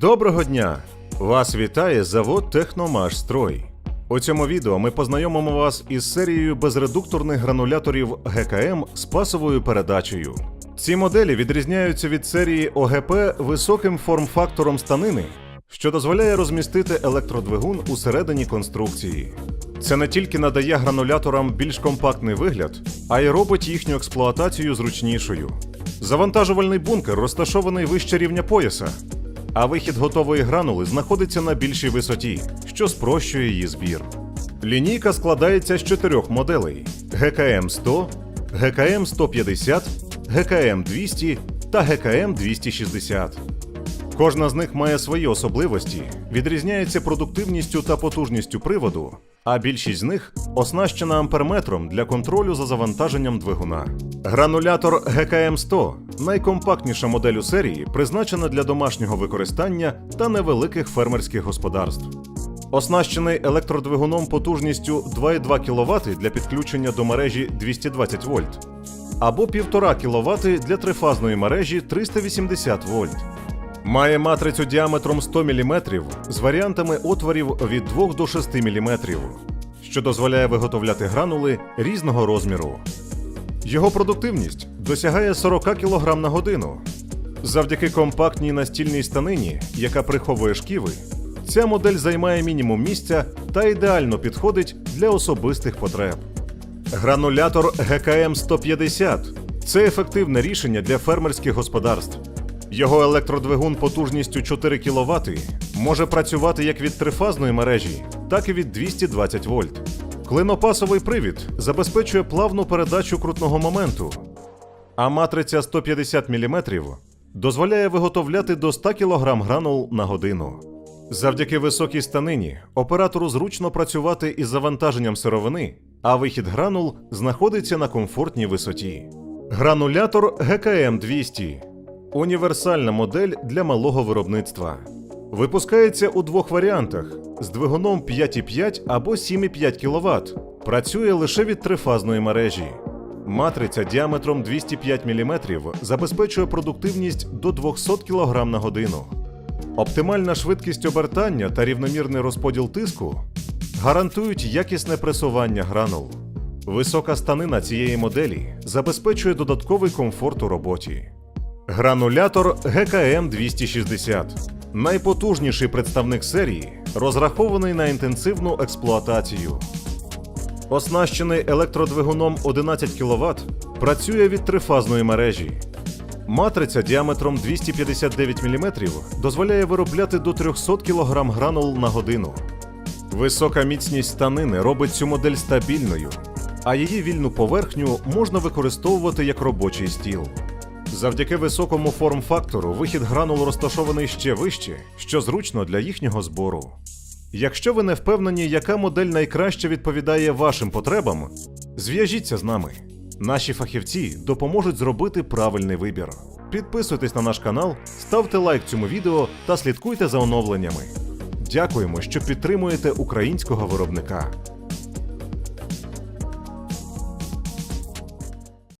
Доброго дня! Вас вітає завод Техномаш Строй. У цьому відео ми познайомимо вас із серією безредукторних грануляторів ГКМ з пасовою передачею. Ці моделі відрізняються від серії ОГП високим форм-фактором станини, що дозволяє розмістити електродвигун усередині конструкції. Це не тільки надає грануляторам більш компактний вигляд, а й робить їхню експлуатацію зручнішою. Завантажувальний бункер розташований вище рівня пояса, а вихід готової гранули знаходиться на більшій висоті, що спрощує її збір. Лінійка складається з чотирьох моделей: ГКМ 100, ГКМ 150, ГКМ 200 та ГКМ 260. Кожна з них має свої особливості, відрізняється продуктивністю та потужністю приводу, а більшість з них оснащена амперметром для контролю за завантаженням двигуна. Гранулятор ГКМ 100 найкомпактніша модель у серії, призначена для домашнього використання та невеликих фермерських господарств. Оснащений електродвигуном потужністю 2,2 кВт для підключення до мережі 220 вольт або 1,5 кВт для трифазної мережі 380 вольт. Має матрицю діаметром 100 мм з варіантами отворів від 2 до 6 мм, що дозволяє виготовляти гранули різного розміру. Його продуктивність досягає 40 кг на годину. Завдяки компактній настільній станині, яка приховує шківи, ця модель займає мінімум місця та ідеально підходить для особистих потреб. Гранулятор ГКМ 150 це ефективне рішення для фермерських господарств. Його електродвигун потужністю 4 кВт може працювати як від трифазної мережі, так і від 220 вольт. Клинопасовий привід забезпечує плавну передачу крутного моменту, а матриця 150 мм дозволяє виготовляти до 100 кг гранул на годину. Завдяки високій станині оператору зручно працювати із завантаженням сировини, а вихід гранул знаходиться на комфортній висоті. Гранулятор ГКМ 200 універсальна модель для малого виробництва. Випускається у двох варіантах з двигуном 5,5 або 7,5 кВт. Працює лише від трифазної мережі. Матриця діаметром 205 мм забезпечує продуктивність до 200 кг на годину. Оптимальна швидкість обертання та рівномірний розподіл тиску гарантують якісне пресування гранул. Висока станина цієї моделі забезпечує додатковий комфорт у роботі. Гранулятор ГКМ 260 найпотужніший представник серії, розрахований на інтенсивну експлуатацію. Оснащений електродвигуном 11 кВт, працює від трифазної мережі. Матриця діаметром 259 мм дозволяє виробляти до 300 кг гранул на годину. Висока міцність станини робить цю модель стабільною, а її вільну поверхню можна використовувати як робочий стіл. Завдяки високому форм-фактору вихід гранул розташований ще вище, що зручно для їхнього збору. Якщо ви не впевнені, яка модель найкраще відповідає вашим потребам, зв'яжіться з нами. Наші фахівці допоможуть зробити правильний вибір. Підписуйтесь на наш канал, ставте лайк цьому відео та слідкуйте за оновленнями. Дякуємо, що підтримуєте українського виробника.